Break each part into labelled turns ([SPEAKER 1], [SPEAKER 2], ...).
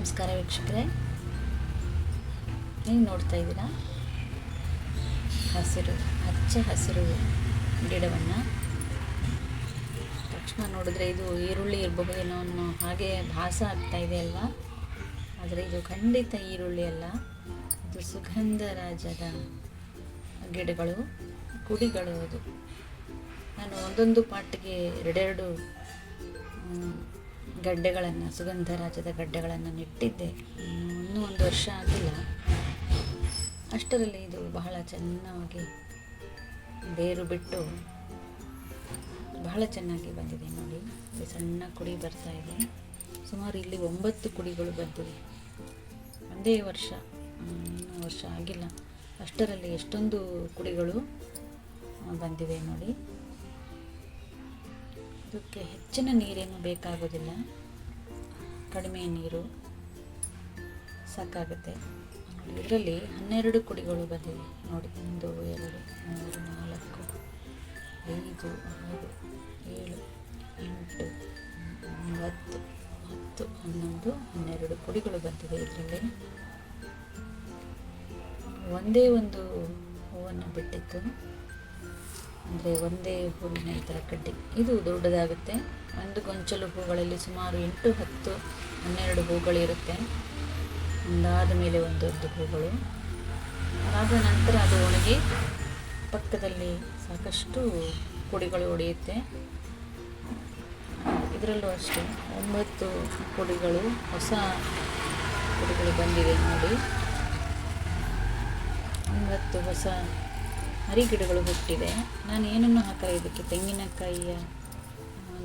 [SPEAKER 1] ನಮಸ್ಕಾರ ವೀಕ್ಷಕರೇ ನೀವು ನೋಡ್ತಾ ಇದ್ದೀರಾ ಹಸಿರು ಹಚ್ಚ ಹಸಿರು ಗಿಡವನ್ನು ತಕ್ಷಣ ನೋಡಿದ್ರೆ ಇದು ಈರುಳ್ಳಿ ಇರಬಹುದೇನೋ ಅನ್ನೋ ಹಾಗೆ ಭಾಸ ಆಗ್ತಾ ಇದೆ ಅಲ್ವಾ ಆದರೆ ಇದು ಖಂಡಿತ ಈರುಳ್ಳಿ ಅಲ್ಲ ಇದು ರಾಜದ ಗಿಡಗಳು ಕುಡಿಗಳು ಅದು ನಾನು ಒಂದೊಂದು ಪಾಟ್ಗೆ ಎರಡೆರಡು ಗಡ್ಡೆಗಳನ್ನು ಸುಗಂಧರಾಜದ ಗಡ್ಡೆಗಳನ್ನು ನೆಟ್ಟಿದ್ದೆ ಇನ್ನೂ ಒಂದು ವರ್ಷ ಆಗಿಲ್ಲ ಅಷ್ಟರಲ್ಲಿ ಇದು ಬಹಳ ಚೆನ್ನಾಗಿ ಬೇರು ಬಿಟ್ಟು ಬಹಳ ಚೆನ್ನಾಗಿ ಬಂದಿದೆ ನೋಡಿ ಸಣ್ಣ ಕುಡಿ ಬರ್ತಾ ಇದೆ ಸುಮಾರು ಇಲ್ಲಿ ಒಂಬತ್ತು ಕುಡಿಗಳು ಬಂದಿವೆ ಒಂದೇ ವರ್ಷ ಇನ್ನೂ ವರ್ಷ ಆಗಿಲ್ಲ ಅಷ್ಟರಲ್ಲಿ ಎಷ್ಟೊಂದು ಕುಡಿಗಳು ಬಂದಿವೆ ನೋಡಿ ಇದಕ್ಕೆ ಹೆಚ್ಚಿನ ನೀರೇನು ಬೇಕಾಗೋದಿಲ್ಲ ಕಡಿಮೆ ನೀರು ಸಾಕಾಗುತ್ತೆ ಇದರಲ್ಲಿ ಹನ್ನೆರಡು ಕುಡಿಗಳು ಬಂದಿವೆ ನೋಡಿ ಒಂದು ಎರಡು ಮೂರು ನಾಲ್ಕು ಐದು ಆರು ಏಳು ಎಂಟು ಒಂಬತ್ತು ಹತ್ತು ಹನ್ನೊಂದು ಹನ್ನೆರಡು ಕುಡಿಗಳು ಬಂದಿದೆ ಇದರಲ್ಲಿ ಒಂದೇ ಒಂದು ಹೂವನ್ನು ಬಿಟ್ಟಿತ್ತು ಅಂದರೆ ಒಂದೇ ಹೂವಿನ ಈ ಥರ ಕಡ್ಡಿ ಇದು ದೊಡ್ಡದಾಗುತ್ತೆ ಒಂದು ಗೊಂಚಲು ಹೂಗಳಲ್ಲಿ ಸುಮಾರು ಎಂಟು ಹತ್ತು ಹನ್ನೆರಡು ಹೂಗಳಿರುತ್ತೆ ಒಂದಾದ ಮೇಲೆ ಒಂದೊಂದು ಹೂಗಳು ಅದಾದ ನಂತರ ಅದು ಒಣಗಿ ಪಕ್ಕದಲ್ಲಿ ಸಾಕಷ್ಟು ಕುಡಿಗಳು ಒಡೆಯುತ್ತೆ ಇದರಲ್ಲೂ ಅಷ್ಟೇ ಒಂಬತ್ತು ಕುಡಿಗಳು ಹೊಸ ಕುಡಿಗಳು ಬಂದಿವೆ ನೋಡಿ ಒಂಬತ್ತು ಹೊಸ ಹರಿ ಗಿಡಗಳು ಹುಟ್ಟಿವೆ ನಾನು ಏನನ್ನು ಹಾಕಿದೆ ಇದಕ್ಕೆ ತೆಂಗಿನಕಾಯಿಯ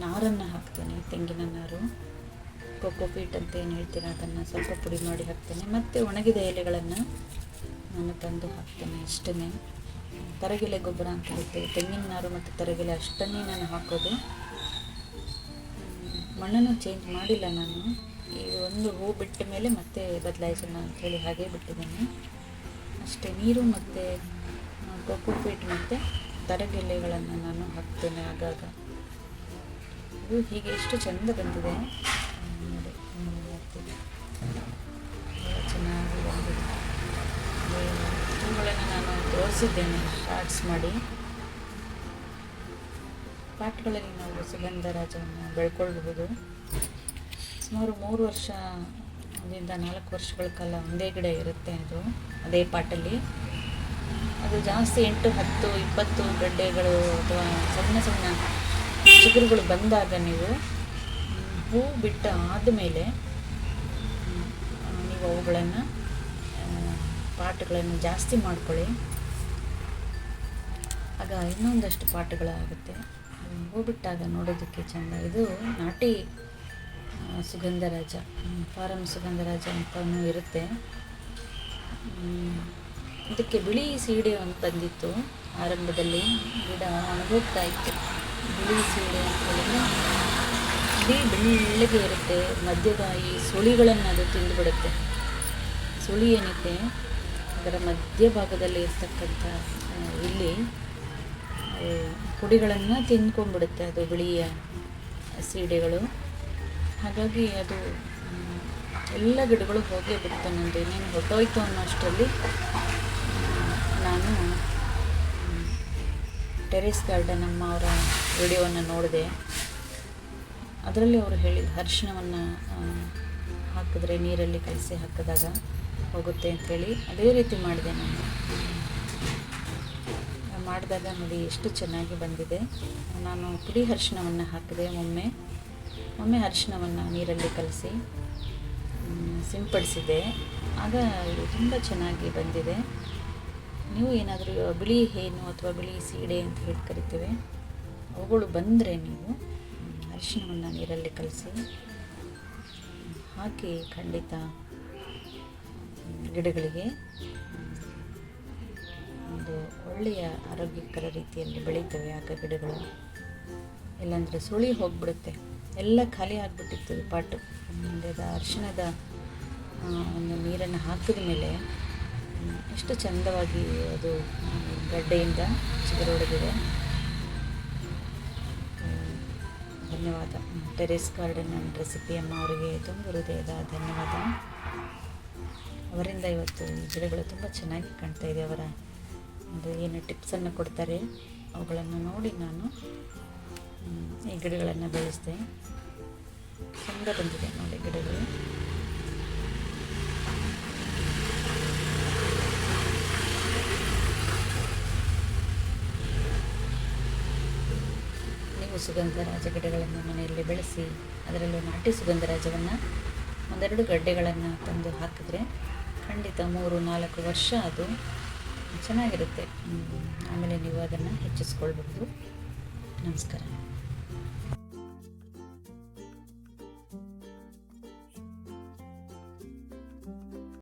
[SPEAKER 1] ನಾರನ್ನು ಹಾಕ್ತೇನೆ ತೆಂಗಿನ ನಾರು ಕೋಕೋಪೀಟ್ ಅಂತ ಏನು ಹೇಳ್ತೀನಿ ಅದನ್ನು ಸ್ವಲ್ಪ ಪುಡಿ ಮಾಡಿ ಹಾಕ್ತೇನೆ ಮತ್ತು ಒಣಗಿದ ಎಲೆಗಳನ್ನು ನಾನು ತಂದು ಹಾಕ್ತೇನೆ ಅಷ್ಟನ್ನೇ ತರಗೆಲೆ ಗೊಬ್ಬರ ಅಂತ ಹೇಳ್ತೇವೆ ತೆಂಗಿನ ನಾರು ಮತ್ತು ತರಗೆಲೆ ಅಷ್ಟನ್ನೇ ನಾನು ಹಾಕೋದು ಮಣ್ಣನ್ನು ಚೇಂಜ್ ಮಾಡಿಲ್ಲ ನಾನು ಈ ಒಂದು ಹೂ ಬಿಟ್ಟ ಮೇಲೆ ಮತ್ತೆ ಬದಲಾಯಿಸೋಣ ಹೇಳಿ ಹಾಗೆ ಬಿಟ್ಟಿದ್ದೇನೆ ಅಷ್ಟೇ ನೀರು ಮತ್ತು ಕೊಕ್ಕೋಪೀಟ್ ಮತ್ತು ತರಗೆಲೆಗಳನ್ನು ನಾನು ಹಾಕ್ತೇನೆ ಆಗಾಗ ಇದು ಹೀಗೆ ಎಷ್ಟು ಚೆಂದ ಬಂದಿದೆ ನೋಡಿ ಚೆನ್ನಾಗಿ ಬಂದಿದೆ ಇವುಗಳನ್ನು ನಾನು ತೋರಿಸಿದ್ದೇನೆ ಶಾರ್ಟ್ಸ್ ಮಾಡಿ ಪಾಟ್ಗಳಲ್ಲಿ ನಾವು ರಾಜವನ್ನು ಬೆಳ್ಕೊಳ್ಬಹುದು ಸುಮಾರು ಮೂರು ವರ್ಷದಿಂದ ನಾಲ್ಕು ವರ್ಷಗಳ ಕಾಲ ಒಂದೇ ಗಿಡ ಇರುತ್ತೆ ಅದು ಅದೇ ಪಾಟಲ್ಲಿ ಅದು ಜಾಸ್ತಿ ಎಂಟು ಹತ್ತು ಇಪ್ಪತ್ತು ಗಡ್ಡೆಗಳು ಅಥವಾ ಸಣ್ಣ ಸಣ್ಣ ಚಿಗುರುಗಳು ಬಂದಾಗ ನೀವು ಹೂ ಬಿಟ್ಟ ಆದಮೇಲೆ ನೀವು ಅವುಗಳನ್ನು ಪಾಟ್ಗಳನ್ನು ಜಾಸ್ತಿ ಮಾಡ್ಕೊಳ್ಳಿ ಆಗ ಇನ್ನೊಂದಷ್ಟು ಪಾಟ್ಗಳಾಗುತ್ತೆ ಹೂ ಬಿಟ್ಟಾಗ ನೋಡೋದಕ್ಕೆ ಚೆಂದ ಇದು ನಾಟಿ ಸುಗಂಧರಾಜ ಫಾರಂ ಸುಗಂಧರಾಜ ಅಂತ ಇರುತ್ತೆ ಇದಕ್ಕೆ ಬಿಳಿ ಸೀಡೆ ಒಂದು ಬಂದಿತ್ತು ಆರಂಭದಲ್ಲಿ ಗಿಡ ಒಣಗೋಗ್ತಾ ಇತ್ತು ಬಿಳಿ ಸೀಡೆ ಅಂತ ಬಿಳಿ ಬೆಳ್ಳಿಗೆ ಇರುತ್ತೆ ಮಧ್ಯದ ಈ ಸುಳಿಗಳನ್ನು ಅದು ತಿಂದುಬಿಡುತ್ತೆ ಸುಳಿ ಏನಿದೆ ಅದರ ಮಧ್ಯಭಾಗದಲ್ಲಿ ಇರ್ತಕ್ಕಂಥ ಇಲ್ಲಿ ಕುಡಿಗಳನ್ನು ತಿಂದ್ಕೊಂಡ್ಬಿಡುತ್ತೆ ಅದು ಬಿಳಿಯ ಸೀಡೆಗಳು ಹಾಗಾಗಿ ಅದು ಎಲ್ಲ ಗಿಡಗಳು ಹೋಗೇ ನಂದು ಏನೇನು ಹೊಟ್ಟೋಯ್ತು ಅನ್ನೋ ಅಷ್ಟರಲ್ಲಿ ನಾನು ಟೆರೇಸ್ ಗಾರ್ಡನ್ ಅಮ್ಮ ಅವರ ವಿಡಿಯೋವನ್ನು ನೋಡಿದೆ ಅದರಲ್ಲಿ ಅವರು ಹೇಳಿದ ಅರಿಶಿಣವನ್ನು ಹಾಕಿದ್ರೆ ನೀರಲ್ಲಿ ಕಲಸಿ ಹಾಕಿದಾಗ ಹೋಗುತ್ತೆ ಅಂಥೇಳಿ ಅದೇ ರೀತಿ ಮಾಡಿದೆ ನಾನು ಮಾಡಿದಾಗ ನೋಡಿ ಎಷ್ಟು ಚೆನ್ನಾಗಿ ಬಂದಿದೆ ನಾನು ಪುಡಿ ಅರಿಶಿಣವನ್ನು ಹಾಕಿದೆ ಒಮ್ಮೆ ಒಮ್ಮೆ ಅರಿಶಿಣವನ್ನು ನೀರಲ್ಲಿ ಕಲಸಿ ಸಿಂಪಡಿಸಿದೆ ಆಗ ಇದು ತುಂಬ ಚೆನ್ನಾಗಿ ಬಂದಿದೆ ನೀವು ಏನಾದರೂ ಬಿಳಿ ಹೇನು ಅಥವಾ ಬಿಳಿ ಸೀಡೆ ಅಂತ ಹೇಳಿ ಕರಿತೇವೆ ಅವುಗಳು ಬಂದರೆ ನೀವು ಅರಿಶಿಣವನ್ನು ನೀರಲ್ಲಿ ಕಲಸಿ ಹಾಕಿ ಖಂಡಿತ ಗಿಡಗಳಿಗೆ ಒಂದು ಒಳ್ಳೆಯ ಆರೋಗ್ಯಕರ ರೀತಿಯಲ್ಲಿ ಬೆಳೀತವೆ ಆಗ ಗಿಡಗಳು ಇಲ್ಲಾಂದರೆ ಸುಳಿ ಹೋಗಿಬಿಡುತ್ತೆ ಎಲ್ಲ ಖಾಲಿ ಆಗಿಬಿಟ್ಟಿತ್ತು ಪಾಟು ಅರಿಶಿಣದ ಒಂದು ನೀರನ್ನು ಹಾಕಿದ ಮೇಲೆ ಎಷ್ಟು ಚಂದವಾಗಿ ಅದು ಗಡ್ಡೆಯಿಂದ ಚಿಗುರೊಡೆದಿದೆ ಧನ್ಯವಾದ ಟೆರೆಸ್ ಗಾರ್ಡನ್ ರೆಸಿಪಿಯಮ್ಮ ರೆಸಿಪಿ ಅಮ್ಮ ಅವರಿಗೆ ತುಂಬ ಹೃದಯದ ಧನ್ಯವಾದ ಅವರಿಂದ ಇವತ್ತು ಈ ಗಿಡಗಳು ತುಂಬ ಚೆನ್ನಾಗಿ ಕಾಣ್ತಾ ಇದೆ ಅವರ ಒಂದು ಏನು ಟಿಪ್ಸನ್ನು ಕೊಡ್ತಾರೆ ಅವುಗಳನ್ನು ನೋಡಿ ನಾನು ಈ ಗಿಡಗಳನ್ನು ಬೆಳೆಸಿದೆ ಚಂದ ಬಂದಿದೆ ನೋಡಿ ಗಿಡಗಳು ಸುಗಂಧರಾಜ ಗಿಡಗಳನ್ನು ಮನೆಯಲ್ಲಿ ಬೆಳೆಸಿ ಅದರಲ್ಲೂ ನಾಟಿ ಸುಗಂಧರಾಜವನ್ನು ಒಂದೆರಡು ಗಡ್ಡೆಗಳನ್ನು ತಂದು ಹಾಕಿದ್ರೆ ಖಂಡಿತ ಮೂರು ನಾಲ್ಕು ವರ್ಷ ಅದು ಚೆನ್ನಾಗಿರುತ್ತೆ ಆಮೇಲೆ ನೀವು ಅದನ್ನು ಹೆಚ್ಚಿಸ್ಕೊಳ್ಬಹುದು ನಮಸ್ಕಾರ